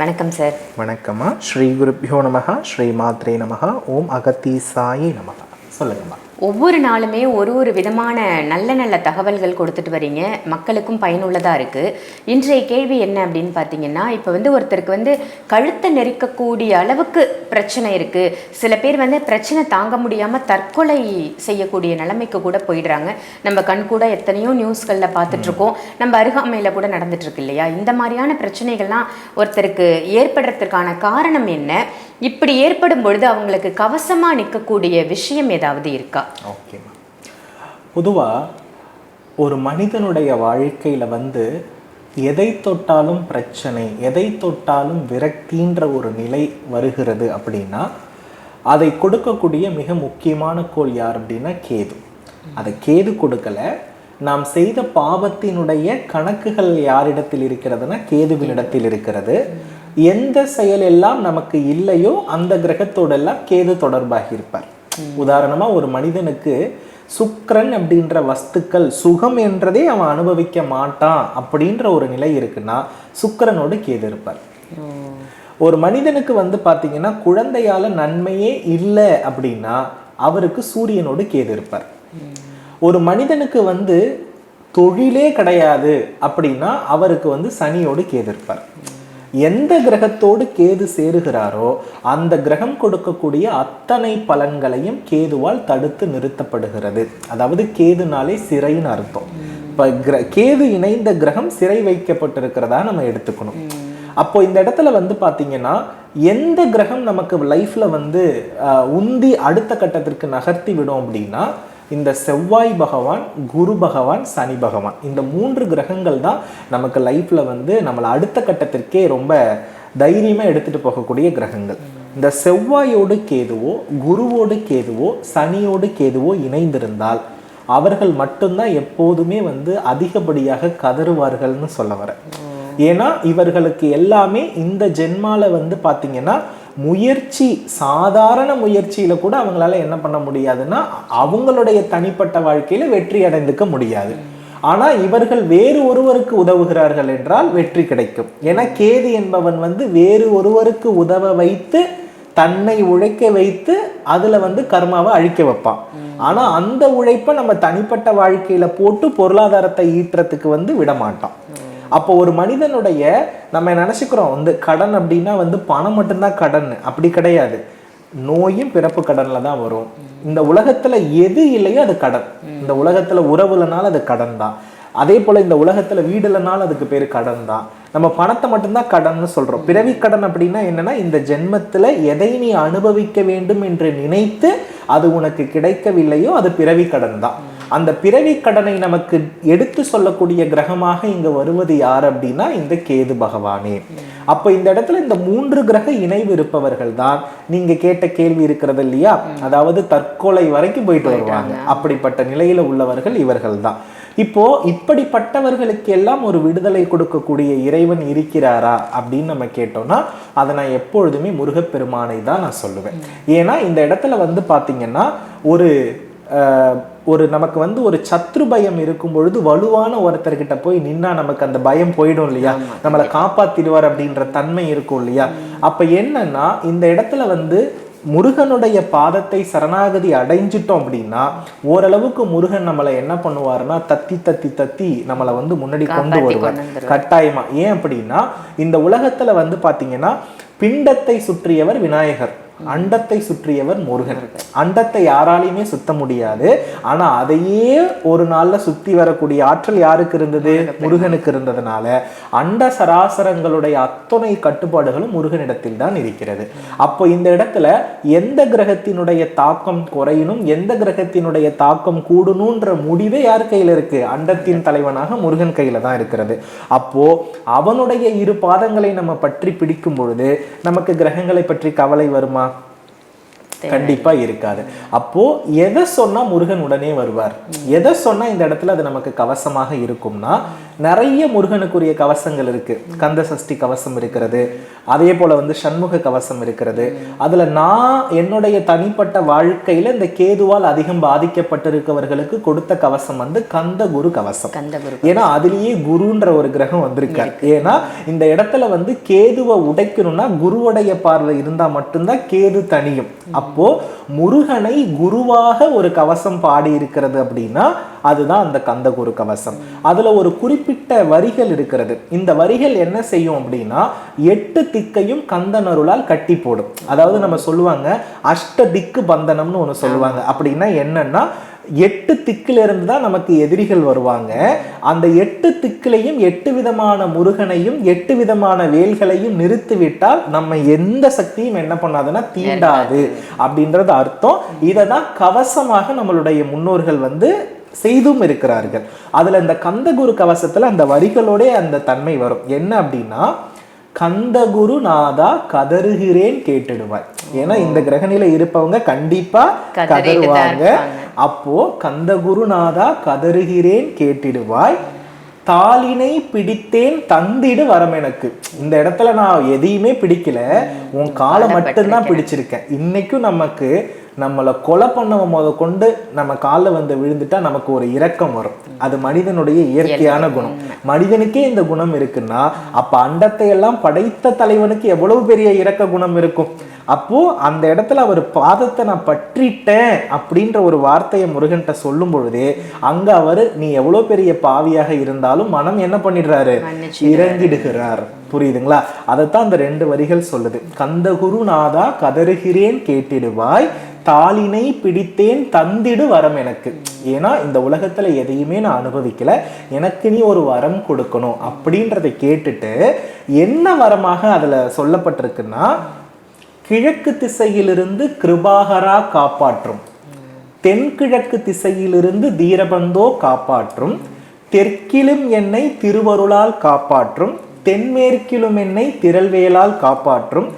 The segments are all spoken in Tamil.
வணக்கம் சார் வணக்கம்மா. ஸ்ரீ குருப்பியோ நமகா ஸ்ரீ மாத்ரே நமகா ஓம் அகத்தீசாயி நமகா சொல்லுங்கம்மா. ஒவ்வொரு நாளுமே ஒரு ஒரு விதமான நல்ல நல்ல தகவல்கள் கொடுத்துட்டு வரீங்க. மக்களுக்கும் பயனுள்ளதாக இருக்குது இன்றைய கேள்வி என்ன அப்படின்னு பார்த்தீங்கன்னா இப்போ வந்து ஒருத்தருக்கு வந்து கழுத்தை நெரிக்கக்கூடிய அளவுக்கு பிரச்சனை இருக்குது சில பேர் வந்து பிரச்சனை தாங்க முடியாமல் தற்கொலை செய்யக்கூடிய நிலைமைக்கு கூட போயிடுறாங்க. நம்ம கண் கூட எத்தனையோ நியூஸ்களில் பார்த்துட்ருக்கோம் நம்ம அருகாமையில் கூட நடந்துட்டுருக்கு இல்லையா? இந்த மாதிரியான பிரச்சனைகள்லாம் ஒருத்தருக்கு ஏற்படுறதுக்கான காரணம் என்ன? இப்படி ஏற்படும் பொழுது அவங்களுக்கு கவசமாக நிற்கக்கூடிய விஷயம் ஏதாவது இருக்கா? ஓகேம்மா பொதுவாக ஒரு மனிதனுடைய வாழ்க்கையில் வந்து எதை தொட்டாலும் பிரச்சனை எதை தொட்டாலும் விரக்தின்ற ஒரு நிலை வருகிறது அப்படின்னா அதை கொடுக்கக்கூடிய மிக முக்கியமான கோள் யார் அப்படின்னா கேது. அதை கேது கொடுக்கல. நாம் செய்த பாவத்தினுடைய கணக்குகள் யாரிடத்தில் இருக்கிறதுனா கேதுவினிடத்தில் இருக்கிறது. எந்த செயல் எல்லாம் நமக்கு இல்லையோ அந்த கிரகத்தோடெல்லாம் கேது தொடர்பாகி இருப்பார். உதாரணமாக ஒரு மனிதனுக்கு சுக்கரன் அப்படின்ற வஸ்துக்கள் சுகம் என்றதே அவன் அனுபவிக்க மாட்டான் அப்படின்ற ஒரு நிலை இருக்குன்னா சுக்கிரனோடு கேது இருப்பார். ஒரு மனிதனுக்கு வந்து பார்த்தீங்கன்னா குழந்தையால் நன்மையே இல்லை அப்படின்னா அவருக்கு சூரியனோடு கேது இருப்பார். ஒரு மனிதனுக்கு வந்து தொழிலே கிடையாது அப்படின்னா அவருக்கு வந்து சனியோடு கேது இருப்பார். எந்த கிரகத்தோடு கேது சேருகிறாரோ அந்த கிரகம் கொடுக்கக்கூடிய அத்தனை பலன்களையும் கேதுவால் தடுத்து நிறுத்தப்படுகிறது. அதாவது கேதுனாலே சிறைன்னு அர்த்தம். இப்போ கிர கேது இணைந்த கிரகம் சிறை வைக்கப்பட்டிருக்கிறதா நம்ம எடுத்துக்கணும். அப்போ இந்த இடத்துல வந்து பார்த்தீங்கன்னா எந்த கிரகம் நமக்கு லைஃப்ல வந்து ஆஹ், உந்தி அடுத்த கட்டத்திற்கு நகர்த்தி விடும் அப்படின்னா இந்த செவ்வாய் பகவான் குரு பகவான் சனி பகவான். இந்த மூன்று கிரகங்கள் தான் நமக்கு லைஃப்பில் வந்து நம்மளை அடுத்த கட்டத்திற்கே ரொம்ப தைரியமா எடுத்துட்டு போகக்கூடிய கிரகங்கள். இந்த செவ்வாயோடு கேதுவோ குருவோடு கேதுவோ சனியோடு கேதுவோ இணைந்திருந்தால் அவர்கள் மட்டும்தான் எப்போதுமே வந்து அதிகப்படியாக கதறுவார்கள்னு சொல்ல வரேன். ஏன்னா இவர்களுக்கு எல்லாமே இந்த ஜென்மால வந்து பார்த்திங்கன்னா முயற்சி சாதாரண முயற்சியில கூட அவங்களால என்ன பண்ண முடியாதுன்னா அவங்களுடைய தனிப்பட்ட வாழ்க்கையில வெற்றி அடைந்துக்க முடியாது. ஆனா இவர்கள் வேறு ஒருவருக்கு உதவுகிறார்கள் என்றால் வெற்றி கிடைக்கும். ஏன்னா கேது என்பவன் வந்து வேறு ஒருவருக்கு உதவ வைத்து தன்னை உழைக்க வைத்து அதுல வந்து கர்மாவை அழிக்க வைப்பான். ஆனா அந்த உழைப்பை நம்ம தனிப்பட்ட வாழ்க்கையில போட்டு பொருளாதாரத்தை ஈட்டுறதுக்கு வந்து விடமாட்டான். அப்போ ஒரு மனிதனுடைய நம்ம நினச்சிக்கிறோம் வந்து கடன் அப்படின்னா வந்து பணம் மட்டும்தான் கடன். அப்படி கிடையாது. நோயும் பிறப்பு கடன்ல தான் வரும். இந்த உலகத்துல எது இல்லையோ அது கடன். இந்த உலகத்துல உறவுலனால அது கடன் தான். அதே போல இந்த உலகத்துல வீடு இல்லைனாலும் அதுக்கு பேர் கடன் தான். நம்ம பணத்தை மட்டும்தான் கடன்னு சொல்றோம். பிறவி கடன் அப்படின்னா என்னன்னா இந்த ஜென்மத்துல எதை நீ அனுபவிக்க வேண்டும் என்று நினைத்து அது உனக்கு கிடைக்கவில்லையோ அது பிறவி கடன் தான். அந்த பிறவி கடனை நமக்கு எடுத்து சொல்லக்கூடிய கிரகமாக இங்க வருவது யார் அப்படின்னா இந்த கேது பகவானே. அப்ப இந்த இடத்துல இந்த மூன்று கிரக இணைவு இருப்பவர்கள் தான் நீங்க கேட்ட கேள்வி இருக்கிறது இல்லையா? அதாவது தற்கொலை வரைக்கும் போயிட்டு வருவாங்க. அப்படிப்பட்ட நிலையில உள்ளவர்கள் இவர்கள் தான். இப்போ இப்படிப்பட்டவர்களுக்கு எல்லாம் ஒரு விடுதலை கொடுக்கக்கூடிய இறைவன் இருக்கிறாரா அப்படின்னு நம்ம கேட்டோம்னா அதை நான் எப்பொழுதுமே முருகப்பெருமானை தான் நான் சொல்லுவேன். ஏன்னா இந்த இடத்துல வந்து பாத்தீங்கன்னா ஒரு ஆஹ், ஒரு நமக்கு வந்து ஒரு சத்ரு பயம் இருக்கும் பொழுது வலுவான ஒருத்தர்கிட்ட போய் நின்னா நமக்கு அந்த பயம் போயிடும் இல்லையா? நம்மளை காப்பாத்திடுவார் அப்படின்ற தன்மை இருக்கும் இல்லையா? அப்ப என்னன்னா இந்த இடத்துல வந்து முருகனுடைய பாதத்தை சரணாகதி அடைஞ்சிட்டோம் அப்படின்னா ஓரளவுக்கு முருகன் நம்மளை என்ன பண்ணுவாருன்னா தத்தி தத்தி தத்தி நம்மளை வந்து முன்னாடி கொண்டு வருவார். கட்டாயமா. ஏன் அப்படின்னா இந்த உலகத்துல வந்து பாத்தீங்கன்னா பிண்டத்தை சுற்றியவர் விநாயகர். அண்டத்தை சுற்றியவர் முருகன். அண்டத்தை யாராலையுமே சுத்த முடியாது. ஆனா அதையே ஒரு நாள்ல சுத்தி வரக்கூடிய ஆற்றல் யாருக்கு இருந்தது? முருகனுக்கு இருந்ததுனால. அண்ட சராசரங்களுடைய அத்தனை கட்டுப்பாடுகளும் முருகனிடத்தில் தான் இருக்கிறது. அப்போ இந்த இடத்துல எந்த கிரகத்தினுடைய தாக்கம் குறையணும்? எந்த கிரகத்தினுடைய தாக்கம் கூடணுன்ற முடிவே யார் கையில இருக்கு? அண்டத்தின் தலைவனாக முருகன் கையில தான் இருக்கிறது. அப்போ அவனுடைய இரு பாதங்களை நம்ம பற்றி பிடிக்கும் பொழுது நமக்கு கிரகங்களை பற்றி கவலை வருமா? கண்டிப்பா இருக்காது. அப்போ எதை சொன்னா முருகன் உடனே வருவார்? எதை சொன்னா இந்த இடத்துல அது நமக்கு கவசமாக இருக்கும்னா நிறைய முருகனுக்குரிய கவசங்கள் இருக்கு. கந்த சஷ்டி கவசம் இருக்கிறது அதே போல வந்து சண்முக கவசம் இருக்கிறது. அதுல நான் என்னுடைய தனிப்பட்ட வாழ்க்கையில இந்த கேதுவால் அதிகம் பாதிக்கப்பட்டிருக்கவர்களுக்கு கொடுத்த கவசம் வந்து கந்த குரு கவசம். ஏன்னா அதுலயே குருன்ற ஒரு கிரகம் வந்திருக்கார். ஏன்னா இந்த இடத்துல வந்து கேதுவை உடைக்கணும்னா குருவுடைய பார்வை இருந்தா மட்டும்தான் கேது தனியும். அப்போ முருகனை குருவாக ஒரு கவசம் பாடி இருக்கிறது அப்படின்னா அதுதான் அந்த கந்தகுரு கவசம். அதுல ஒரு குறிப்பிட்ட வரிகள் இருக்கிறது. இந்த வரிகள் என்ன செய்யும் அப்படின்னா எட்டு திக்கையும் கந்தன் அருளால் கட்டி போடும். அதாவது நம்ம சொல்லுவாங்க அஷ்ட திக்கு பந்தனம்னு ஒன்று சொல்லுவாங்க. அப்படின்னா என்னன்னா எட்டு திக்கில இருந்து தான் நமக்கு எதிரிகள் வருவாங்க. அந்த எட்டு திக்கிலையும் எட்டு விதமான முருகனையும் எட்டு விதமான வேல்களையும் நிறுத்திவிட்டால் நம்ம எந்த சக்தியும் என்ன பண்ணாதுன்னா தீண்டாது அப்படின்றது அர்த்தம். இதை தான் கவசமாக நம்மளுடைய முன்னோர்கள் வந்து செய்தும் இருக்கிறார்கள். அதுல இந்த கந்தகுரு கவசத்துல அந்த வரிகளோட அந்த தன்மை வரும். என்ன அப்படின்னா கந்தகுரு நாதா கதறுகிறேன் கேட்டுடுவாய். ஏன்னா இந்த கிரகணில இருப்பவங்க கண்டிப்பா கதறுவாங்க. அப்போ கந்தகுருநாதா கதறுகிறேன் கேட்டிடுவாய். தாளினை பிடித்தேன் தந்திடு வரம் எனக்கு இந்த இடத்துல நான் எதையுமே பிடிக்கல. உன் காலை மட்டும்தான் பிடிச்சிருக்கேன். இன்னைக்கும் நமக்கு நம்மளை கொலை பண்ணவன் முத கொண்டு நம்ம காலில் வந்து விழுந்துட்டா நமக்கு ஒரு இரக்கம் வரும். அது மனிதனுடைய இயற்கையான குணம். மனிதனுக்கே இந்த குணம் இருக்குன்னா அப்ப அண்டத்தை எல்லாம் படைத்த தலைவனுக்கு எவ்வளவு பெரிய இரக்க குணம் இருக்கும்? அப்போ அந்த இடத்துல அவர் பாதத்தை நான் பற்றிட்டேன் அப்படின்ற ஒரு வார்த்தையை முருகன்கிட்ட சொல்லும் பொழுதே அங்க அவர் நீ எவ்வளவு பெரிய பாவியாக இருந்தாலும் மனம் என்ன பண்ணிடுறாரு. இறங்கிடுகிறார். புரியுதுங்களா? அதைத்தான் அந்த ரெண்டு வரிகள் சொல்லுது. கந்தகுரு நாதா கதறுகிறேன் கேட்டிடுவாய் தாளினை பிடித்தேன் தந்திடு வரம் எனக்கு. ஏன்னா இந்த உலகத்துல எதையுமே நான் அனுபவிக்கல. எனக்கு நீ ஒரு வரம் கொடுக்கணும் அப்படின்றதை கேட்டுட்டு என்ன வரமாக அதுல சொல்லப்பட்டிருக்குன்னா கிழக்கு திசையிலிருந்து கிருபாகரா காப்பாற்றும். தென்கிழக்கு திசையிலிருந்து தீரபந்தோ காப்பாற்றும். தெற்கிலும் என்னை திருவருளால் காப்பாற்றும். தென்மேற்கிலும் என்னை திரள்வேலால் காப்பாற்றும்.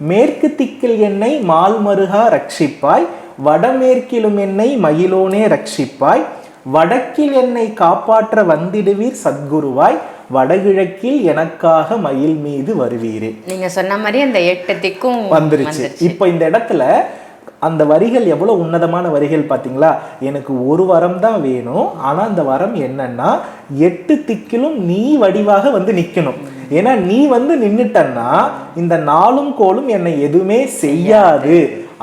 மேற்கு திக்கில் என்னை மால்மருகா ரட்சிப்பாய் வடமேற்கிலும் என்னை மயிலோனே ரட்சிப்பாய் வடக்கில் என்னை காப்பாற்ற வந்திடுவீர் சத்குருவாய் வடகிழக்கில் எனக்காக மயில் மீது வருவீரே. நீங்க சொன்ன மாதிரி அந்த எட்டு திக்கும் வந்துருச்சு. இப்போ இந்த இடத்துல அந்த வரிகள் எவ்வளவு உன்னதமான வரிகள் பாத்தீங்களா? எனக்கு ஒரு வரம் தான் வேணும். ஆனா அந்த வரம் என்னன்னா எட்டு திக்கிலும் நீ வடிவாக வந்து நிக்கணும். ஏன்னா நீ வந்து நின்றுட்டன்னா இந்த நாளும் கோலும் என்னை எதுவுமே செய்யாது.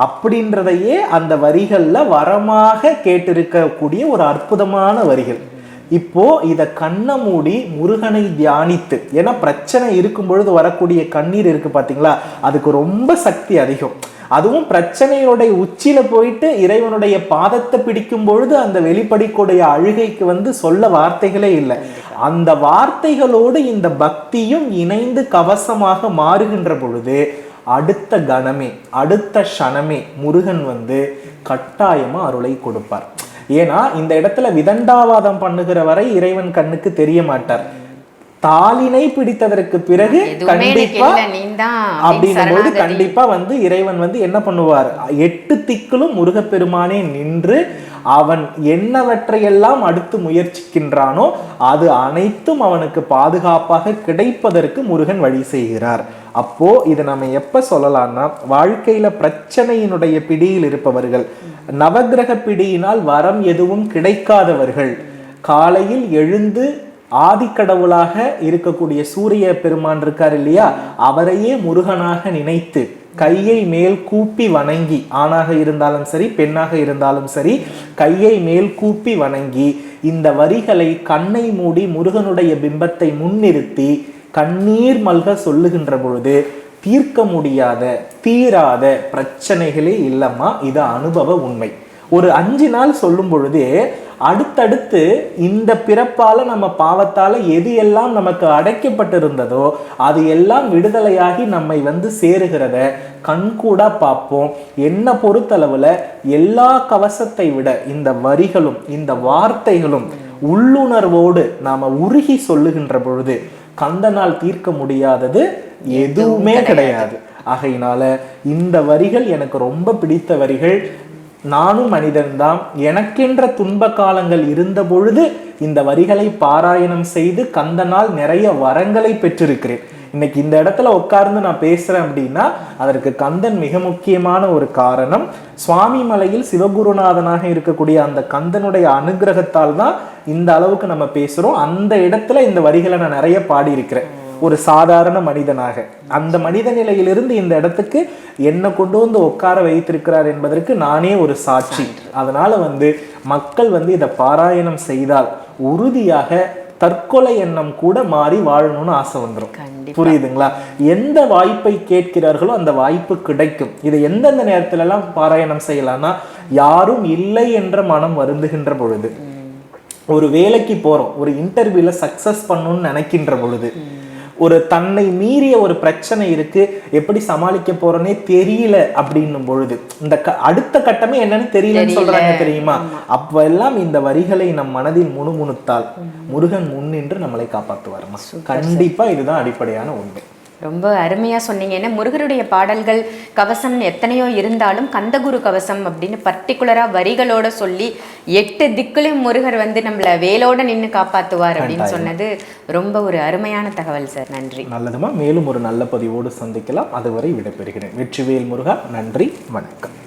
அப்படின்றதையே அந்த வரிகளில் வரமாக கேட்டிருக்கக்கூடிய ஒரு அற்புதமான வரிகள். இப்போ இதை கண்ணை மூடி முருகனை தியானித்து ஏன்னா பிரச்சனை இருக்கும் பொழுது வரக்கூடிய கண்ணீர் இருக்கு பார்த்தீங்களா அதுக்கு ரொம்ப சக்தி அதிகம். அதுவும் பிரச்சனையோடைய உச்சியில போயிட்டு இறைவனுடைய பாதத்தை பிடிக்கும் பொழுது அந்த வெளிப்படைக்கூடிய அழுகைக்கு வந்து சொல்ல வார்த்தைகளே இல்லை. அந்த வார்த்தைகளோடு இந்த பக்தியும் இணைந்து கவசமாக மாறுகின்ற பொழுது அடுத்த கணமே அடுத்த க்ஷணமே முருகன் வந்து கட்டாயமா அருளை கொடுப்பார். ஏன்னா இந்த இடத்துல விதண்டாவாதம் பண்ணுகிற வரை இறைவன் கண்ணுக்கு தெரிய மாட்டார். தாளினை பிடித்ததற்கு பிறகு கண்டிப்பா அப்படின்னும். கண்டிப்பா வந்து இறைவன் வந்து என்ன பண்ணுவார் எட்டு திக்கிலும் முருகப்பெருமானே நின்று அவன் என்னவற்றையெல்லாம் அடுத்து முயற்சிக்கின்றானோ அது அனைத்தும் அவனுக்கு பாதுகாப்பாக கிடைப்பதற்கு முருகன் வழி செய்கிறார் அப்போ இதை நம்ம எப்ப சொல்லலாம்னா வாழ்க்கையில பிரச்சனையினுடைய பிடியில் இருப்பவர்கள் நவக்கிரக பிடியினால் வரம் எதுவும் கிடைக்காதவர்கள் காலையில் எழுந்து ஆதிக்கடவுளாக இருக்கக்கூடிய சூரிய பெருமான் இருக்கார் இல்லையா? அவரையே முருகனாக நினைத்து கையை மேல் கூப்பி வணங்கி ஆணாக இருந்தாலும் சரி பெண்ணாக இருந்தாலும் சரி கையை மேல் கூப்பி வணங்கி இந்த வரிகளை கண்ணை மூடி முருகனுடைய பிம்பத்தை முன்னிறுத்தி கண்ணீர் மல்க சொல்லுகின்ற பொழுது தீர்க்க முடியாத தீராத பிரச்சனைகளே இல்லம்மா இது அனுபவ உண்மை. ஒரு அஞ்சு நாள் சொல்லும் பொழுதே அடுத்தடுத்து இந்த பிறப்பால நம்ம பாவத்தால எது எல்லாம் நமக்கு அடைக்கப்பட்டிருந்ததோ அது எல்லாம் விடுதலையாகி நம்மை வந்து சேருகிறத கண்கூடா பார்ப்போம். என்ன பொறுத்தளவுல எல்லா கவசத்தை விட இந்த வரிகளும் இந்த வார்த்தைகளும் உள்ளுணர்வோடு நாம உருகி சொல்லுகின்ற பொழுது கந்தனால் தீர்க்க முடியாதது எதுவுமே கிடையாது. ஆகையினால இந்த வரிகள் எனக்கு ரொம்ப பிடித்த வரிகள். நானும் மனிதன்தான் எனக்கென்ற துன்ப காலங்கள் இருந்த பொழுது இந்த வரிகளை பாராயணம் செய்து கந்தனால் நிறைய வரங்களை பெற்றிருக்கிறேன். இன்னைக்கு இந்த இடத்துல உட்கார்ந்து நான் பேசுறேன் அப்படின்னா அதற்கு கந்தன் மிக முக்கியமான ஒரு காரணம் சுவாமி மலையில் சிவகுருநாதனாக இருக்கக்கூடிய அந்த கந்தனுடைய அனுகிரகத்தால் தான் இந்த அளவுக்கு நம்ம பேசுறோம். அந்த இடத்துல இந்த வரிகளை நான் நிறைய பாடியிருக்கிறேன். ஒரு சாதாரண மனிதனாக. அந்த மனித நிலையிலிருந்து இந்த இடத்துக்கு என்னை கொண்டு வந்து உட்கார வைத்திருக்கிறார் என்பதற்கு நானே ஒரு சாட்சி. அதனால வந்து மக்கள் வந்து இதை பாராயணம் செய்தால் உறுதியாக தற்கொலை எண்ணம் கூட மாறி வாழணும்னு ஆசை வந்துடும் புரியுதுங்களா? எந்த வாய்ப்பை கேட்கிறார்களோ அந்த வாய்ப்பு கிடைக்கும். இதை எந்தெந்த நேரத்துல எல்லாம் பாராயணம் செய்யலாம்னா யாரும் இல்லை என்ற மனம் வருந்துகின்ற பொழுது. ஒரு வேலைக்கு போறோம் ஒரு இன்டர்வியூல சக்சஸ் பண்ணணும்னு நினைக்கின்ற பொழுது. ஒரு தன்னை மீறிய ஒரு பிரச்சனை இருக்கு எப்படி சமாளிக்க போறோன்னே தெரியல அப்படின்னும் பொழுது இந்த க- அடுத்த கட்டமே என்னன்னு தெரியலன்னு சொல்றாங்க தெரியுமா? அப்ப எல்லாம் இந்த வரிகளை நம் மனதில் முணுமுணுத்தால் முருகன் முன்னின்று நம்மளை காப்பாற்றுவாருமா? கண்டிப்பா இதுதான் அடிப்படையான உண்மை. ரொம்ப அருமையா சொன்னீங்க. ஏன்னா முருகருடைய பாடல்கள் கவசம் எத்தனையோ இருந்தாலும் கந்தகுரு கவசம் அப்படின்னு பர்டிகுலரா வரிகளோட சொல்லி எட்டு திக்குலையும் முருகர் வந்து நம்மள வேலோட நின்னு காப்பாத்துவார் அப்படின்னு சொன்னது ரொம்ப ஒரு அருமையான தகவல் சார். நன்றி. நல்லதுமா? மேலும் ஒரு நல்ல பதிவோடு சந்திக்கலாம். அதுவரை விடைபெறுகிறேன். வெற்றிவேல் முருகா நன்றி வணக்கம்.